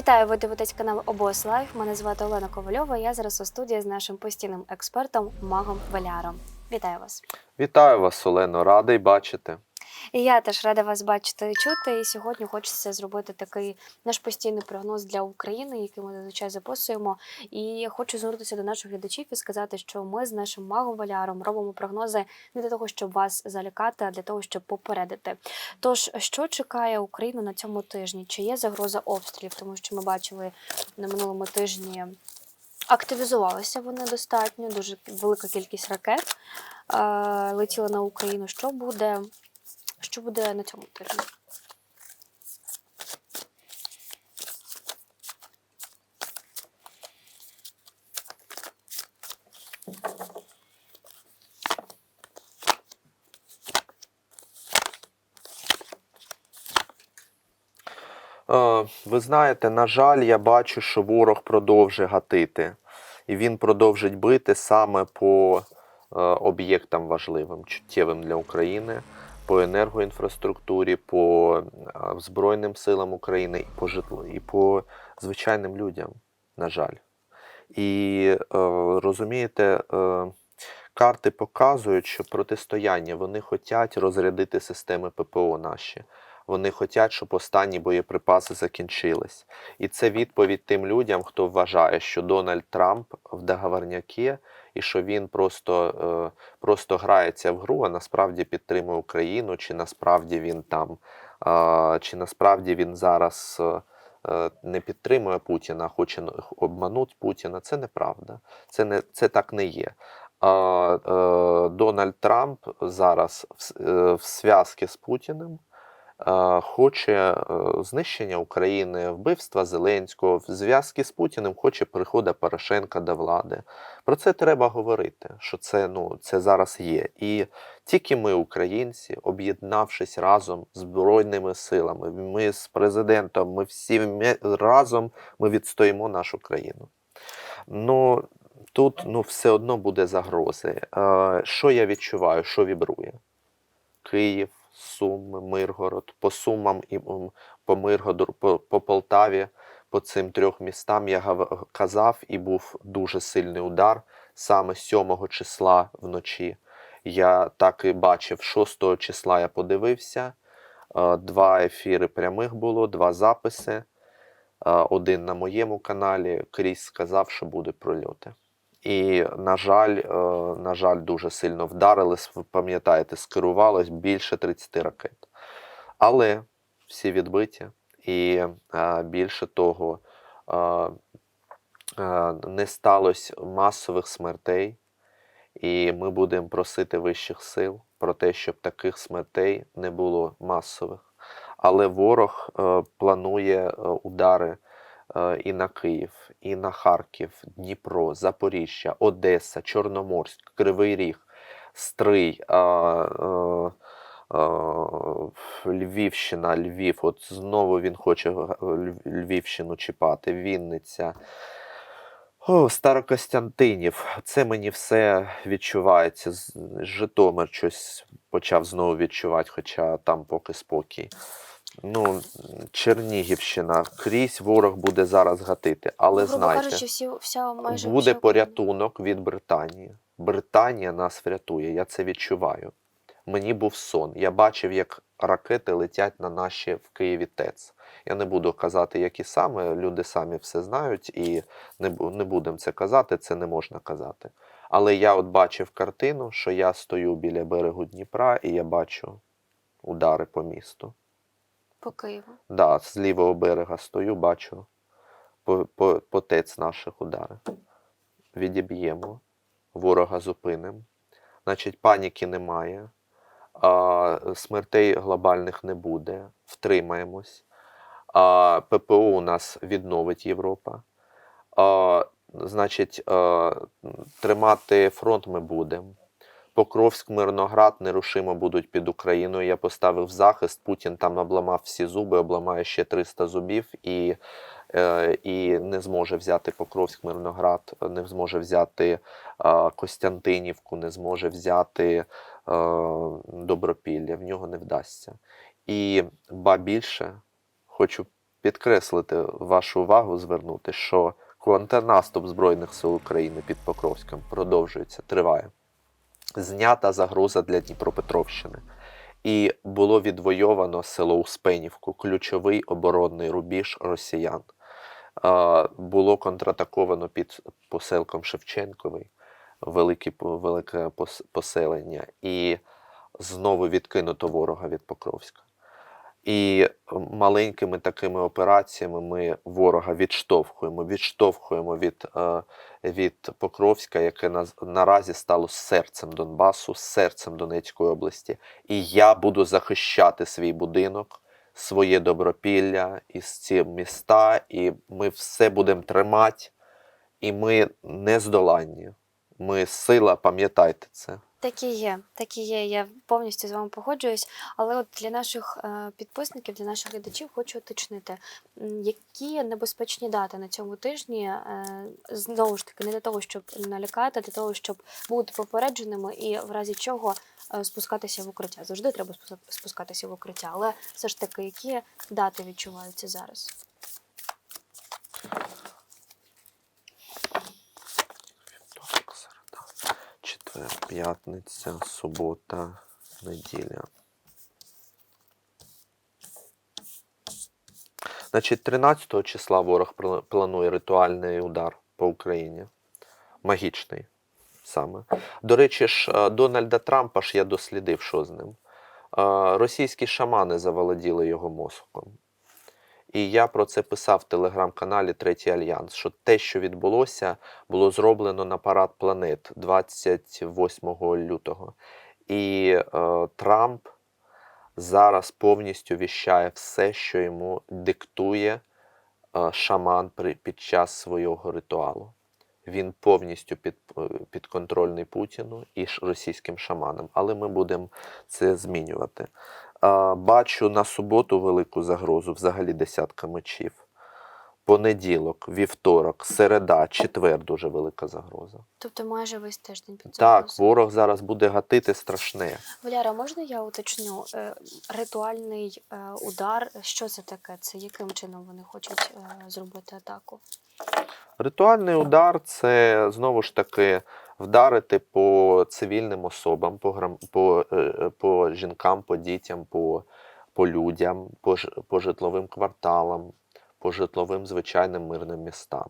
Вітаю, ви дивитесь канал Обос Лайф. Мене звати Олена Ковальова. Я зараз у студії з нашим постійним експертом Магом Валяром. Вітаю вас. Вітаю вас, Олено, радий бачити. І я теж рада вас бачити і чути. І сьогодні хочеться зробити такий наш постійний прогноз для України, який ми зазвичай записуємо. І хочу звернутися до наших глядачів і сказати, що ми з нашим магом Валяром робимо прогнози не для того, щоб вас залякати, а для того, щоб попередити. Тож, що чекає Україну на цьому тижні? Чи є загроза обстрілів? Тому що ми бачили на минулому тижні. Активізувалися вони достатньо, дуже велика кількість ракет е, летіла на Україну. Що буде що буде на цьому тижні? Ви знаєте, на жаль, я бачу, що ворог продовжує гатити, і він продовжить бити саме по е, об'єктам важливим, чуттєвим для України, по енергоінфраструктурі, по Збройним силам України і по житлу, і по звичайним людям, на жаль. І е, розумієте, е, карти показують, що протистояння вони хочуть розрядити системи ППО наші. Вони хочуть, щоб останні боєприпаси закінчились. І це відповідь тим людям, хто вважає, що Дональд Трамп в договорняки і що він просто, е, просто грається в гру, а насправді підтримує Україну, чи насправді він там, чи насправді він зараз е, е, не підтримує Путіна, хоче обманути Путіна. Це неправда. Це, не, це так не є. Дональд Трамп зараз в, зв'язці з Путіним хоче е, знищення України, вбивства Зеленського, в зв'язки з Путіним хоче приходу Порошенка до влади. Про це треба говорити, що це, ну, це зараз є. І тільки ми, українці, об'єднавшись разом з Збройними силами, ми з президентом, ми всі разом ми відстоїмо нашу країну. Ну, тут ну, все одно буде загрози. Е, що я відчуваю, що вібрує? Київ, Суми, Миргород. По Сумам і по Миргороду, по, по Полтаві, по цим трьох містам я казав, і був дуже сильний удар саме 7 числа вночі. Я так і бачив, 6 числа я подивився. е, Два ефіри прямих було, два записи. Е, Один на моєму каналі. Кріс сказав, що буде прольоти. І, на жаль, е, на жаль, дуже сильно вдарили. пам'ятаєте, скерувалось більше 30 ракет. Але всі відбиті, і е, більше того, е, не сталося масових смертей, і ми будемо просити вищих сил про те, щоб таких смертей не було масових. Але ворог планує удари і на Київ, і на Харків, Дніпро, Запоріжжя, Одеса, Чорноморськ, Кривий Ріг, Стрий, е, е, е, Львівщина, Львів. От знову він хоче Львівщину чіпати, Вінниця. О, Старокостянтинів, це мені все відчувається. Житомир щось почав знову відчувати, хоча там поки спокій. Ну, Чернігівщина, крізь ворог буде зараз гатити, але грубо знайте, кажучи, всі вся майже буде вся порятунок від Британії. Британія нас врятує, я це відчуваю. Мені був сон. Я бачив, як ракети летять на наші в Києві ТЕЦ. Я не буду казати, які саме, люди самі все знають, і не, не будемо це казати, це не можна казати. Але я от бачив картину, що я стою біля берегу Дніпра і я бачу удари по місту. По Києву. Да, з лівого берега стою, бачу по, по, по ТЕЦ наших удари. Відіб'ємо, ворога зупинимо. Значить, паніки немає, а, смертей глобальних не буде. Втримаємось. А, ППО у нас відновить Європа. А, значить, а, тримати фронт ми будемо. Покровськ, Мирноград нерушимо будуть під Україною. Я поставив захист. Путін там обламав всі зуби, обламає ще 300 зубів і, е, і не зможе взяти Покровськ, Мирноград, не зможе взяти е, Костянтинівку, не зможе взяти е, Добропілля. В нього не вдасться. І ба більше хочу підкреслити вашу увагу, звернути, що контрнаступ Збройних сил України під Покровськом продовжується, триває. Знята загроза для Дніпропетровщини. І було відвойовано село Успенівку, ключовий оборонний рубіж росіян. Було контратаковано під поселком Шевченковий, велике, велике поселення, і знову відкинуто ворога від Покровська. І маленькими такими операціями ми ворога відштовхуємо, відштовхуємо від, е, від Покровська, яке на, наразі стало серцем Донбасу, серцем Донецької області. І я буду захищати свій будинок, своє добропілля і ці міста, і ми все будемо тримати, і ми не здоланні. Ми сила, пам'ятайте це. Так і є, так і є. Я повністю з вами погоджуюсь. Але от для наших е, підписників, для наших глядачів хочу уточнити, які небезпечні дати на цьому тижні е, знову ж таки не для того, щоб налякати, а для того, щоб бути попередженими і в разі чого е, спускатися в укриття. Завжди треба спускатися в укриття, але все ж таки, які дати відчуваються зараз? Вівторок, середа, четвер, п'ятниця, субота, неділя. Значить, 13 числа ворог планує ритуальний удар по Україні. Магічний саме. До речі ж, е, Дональда Трампа ж я дослідив, що з ним. Е, Російські шамани заволоділи його мозком. І я про це писав в телеграм-каналі Третій Альянс, що те, що відбулося, було зроблено на парад планет 28 лютого. І е, Трамп зараз повністю віщає все, що йому диктує е, шаман при, під час свого ритуалу. Він повністю під, е, підконтрольний Путіну і російським шаманам. Але ми будемо це змінювати. Бачу на суботу велику загрозу, взагалі десятка мечів. Понеділок, вівторок, середа, четвер дуже велика загроза. Тобто майже весь тиждень під Так, ворог зараз буде гатити страшне. Валяра, можна я уточню? Е, Ритуальний е, удар, що це таке? Це яким чином вони хочуть е, зробити атаку? Ритуальний удар це знову ж таки вдарити по цивільним особам, по, по, е, по жінкам, по дітям, по, по людям, по, по житловим кварталам, по житловим звичайним мирним містам,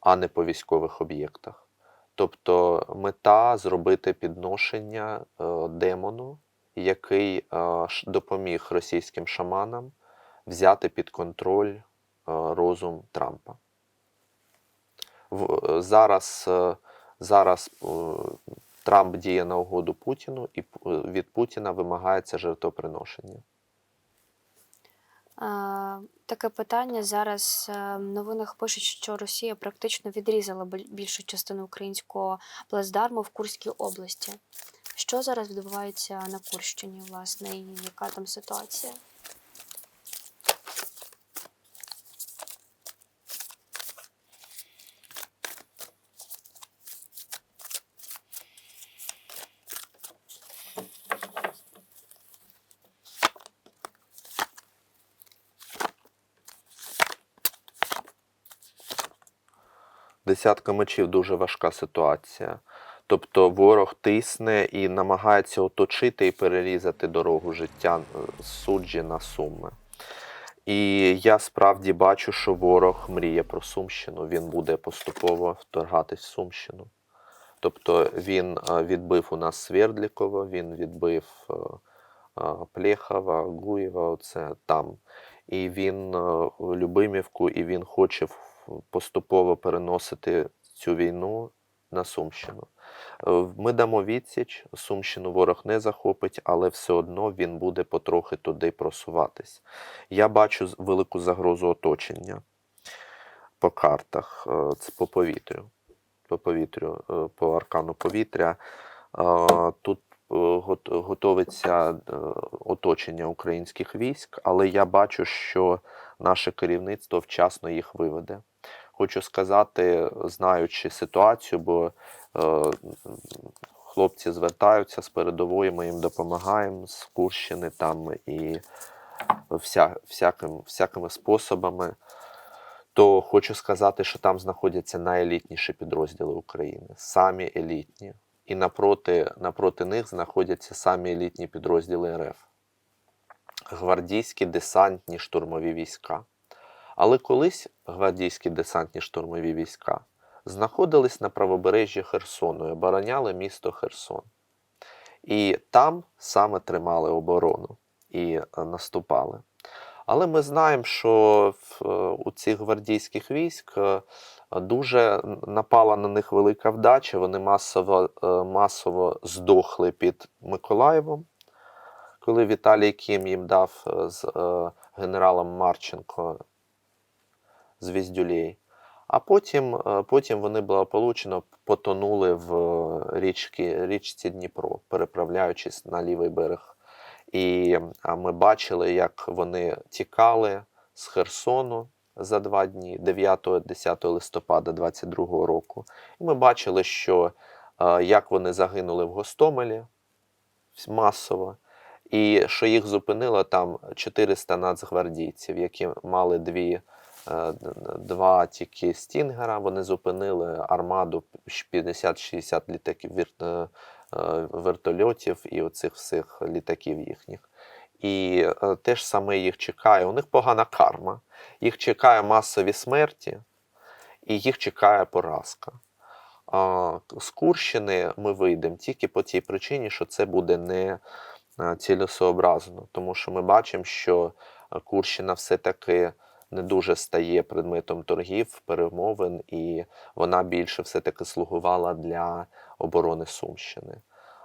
а не по військових об'єктах. Тобто мета зробити підношення е, демону, який е, допоміг російським шаманам взяти під контроль е, розум Трампа. В- е, зараз, е, зараз е, Трамп діє на угоду Путіну, і від Путіна вимагається жертвоприношення. Таке питання зараз е, в новинах пишуть, що Росія практично відрізала більшу частину українського плацдарму в Курській області. Що зараз відбувається на Курщині, власне, і яка там ситуація? Десятка мечів дуже важка ситуація. Тобто ворог тисне і намагається оточити і перерізати дорогу життя е, суджі на суми. І я справді бачу, що ворог мріє про Сумщину. Він буде поступово вторгатись в Сумщину. Тобто він е, відбив у нас Свердлікова, він відбив е, Плєхова, Гуєва, оце там. І він Любимівку, і він хоче поступово переносити цю війну на Сумщину. Е, Ми дамо відсіч, Сумщину ворог не захопить, але все одно він буде потрохи туди просуватись. Я бачу велику загрозу оточення по картах, е, по повітрю. По повітрю, е, по аркану повітря. Тут готовиться оточення українських військ, але я бачу, що наше керівництво вчасно їх виведе. Хочу сказати, знаючи ситуацію, бо е, хлопці звертаються з передової, ми їм допомагаємо з Курщини там і вся, всяким, всякими способами, то хочу сказати, що там знаходяться найелітніші підрозділи України, самі елітні. І напроти, напроти них знаходяться самі елітні підрозділи РФ гвардійські десантні штурмові війська. Але колись гвардійські десантні штурмові війська знаходились на правобережжі Херсону і обороняли місто Херсон. І там саме тримали оборону і е, наступали. Але ми знаємо, що е, у цих гвардійських військ е, дуже напала на них велика вдача. Вони масово, масово здохли під Миколаєвом, коли Віталій Кім їм дав е, з е, генералом Марченко з звіздюлей. А потім, е, потім вони благополучно потонули в річки, річці Дніпро, переправляючись на лівий берег. І ми бачили, як вони тікали з Херсону за два дні, 9-10 листопада 22 року. І ми бачили, що як вони загинули в Гостомелі масово, і що їх зупинило там 400 нацгвардійців, які мали дві, е, два тільки стінгера. Вони зупинили армаду 50-60 літаків е, вертольотів і оцих всіх літаків їхніх. І е, те ж саме їх чекає. У них погана карма. Їх чекає масові смерті, і їх чекає поразка. З Курщини ми вийдемо тільки по тій причині, що це буде не цілесообразно, тому що ми бачимо, що е, Курщина все-таки не дуже стає предметом торгів, перемовин, і вона більше все-таки слугувала для оборони Сумщини.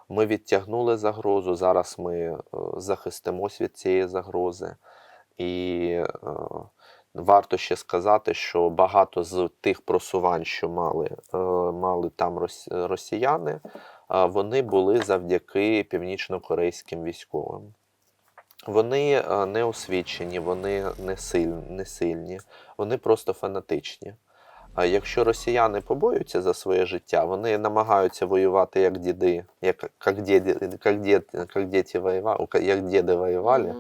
Ми відтягнули загрозу, зараз ми е, захистимось від цієї загрози. І е, варто ще сказати, що багато з тих просувань, що мали, е, мали там росіяни, е, вони були завдяки північно-корейським військовим. Вони е, не освічені, вони не сильні, не сильні, вони просто фанатичні. Якщо росіяни побоюються за своє життя, вони намагаються воювати як діди, як, як, діди, як, діти воювали, як діди воювали.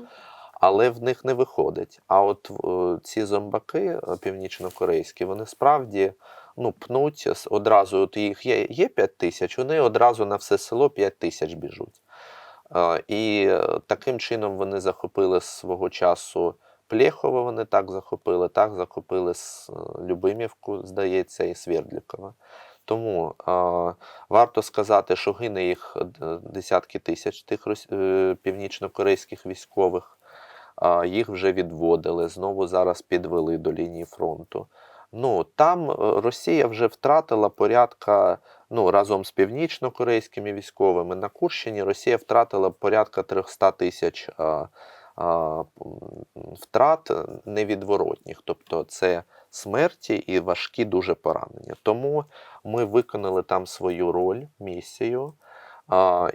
Але в них не виходить. А от е, ці зомбаки е, північно-корейські, вони справді ну, пнуть одразу, от їх є, є 5 тисяч, вони одразу на все село 5 тисяч біжуть. Е, І таким чином вони захопили свого часу Плєхово, вони так захопили, так захопили Любимівку, здається, і Свердлікова. Тому е, варто сказати, що гине їх десятки тисяч тих е, північно-корейських військових. Їх вже відводили, знову зараз підвели до лінії фронту. Ну, там е, Росія вже втратила порядка, ну, разом з північно-корейськими військовими на Курщині Росія втратила порядка 300 тисяч а, а, втрат невідворотніх. Тобто це смерті і важкі дуже поранення. Тому ми виконали там свою роль, місію.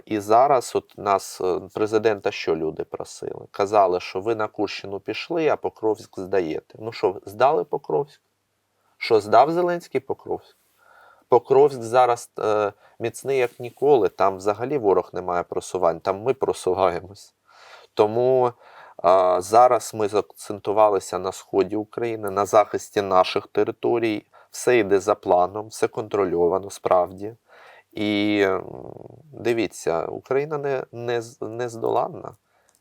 І зараз от нас е, президента що люди просили? Казали, що ви на Курщину пішли, а Покровськ здаєте. Ну що, здали Покровськ? Що здав Зеленський Покровськ? Покровськ зараз е, міцний як ніколи. Там взагалі ворог не має просувань, там ми просуваємось. Тому е, зараз ми заакцентувалися на сході України, на захисті наших територій. Все йде за планом, все контрольовано справді. І дивіться, Україна не, не, не здоланна.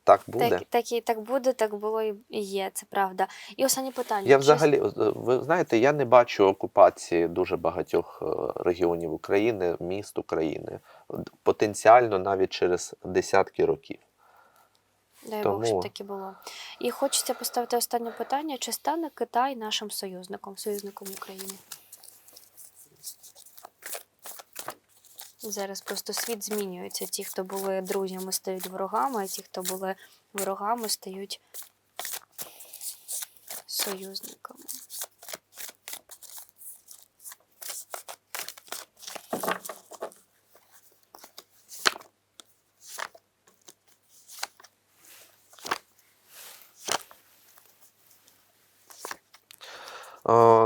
Так буде. Так, так, і так буде, так було і є, це правда. І останнє питання. Я взагалі, е, ви знаєте, я не бачу окупації дуже багатьох е, регіонів України, міст України, потенціально навіть через десятки років. Дай Бог, щоб Тому- так і було. І хочеться поставити останнє питання: чи стане Китай нашим союзником, союзником України? Зараз просто світ змінюється. Ті, хто були друзями, стають ворогами, а ті, хто були ворогами, стають союзниками.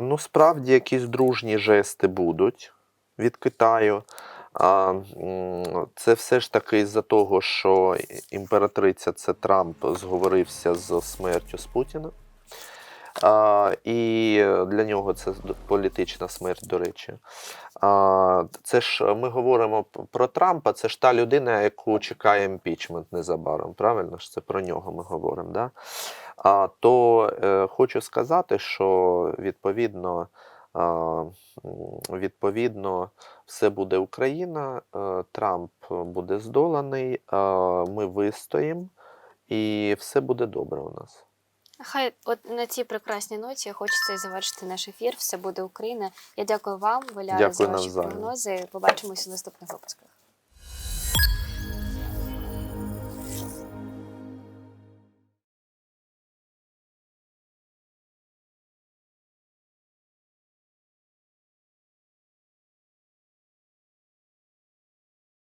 Ну, справді, якісь дружні жести будуть від Китаю. А, це все ж таки із-за того, що імператриця це Трамп зговорився з смертю з Путіна. А, і для нього це політична смерть, до речі. А, це ж ми говоримо про Трампа, це ж та людина, яку чекає імпічмент незабаром. Правильно ж це про нього ми говоримо. Да? А, то е, хочу сказати, що відповідно, м, відповідно все буде Україна, е, Трамп буде здоланий, е, ми вистоїмо, і все буде добре у нас. Хай от на цій прекрасній ноті хочеться і завершити наш ефір. Все буде Україна. Я дякую вам, Валяра, за ваші навзаєм. прогнози. Побачимося в наступних випусках.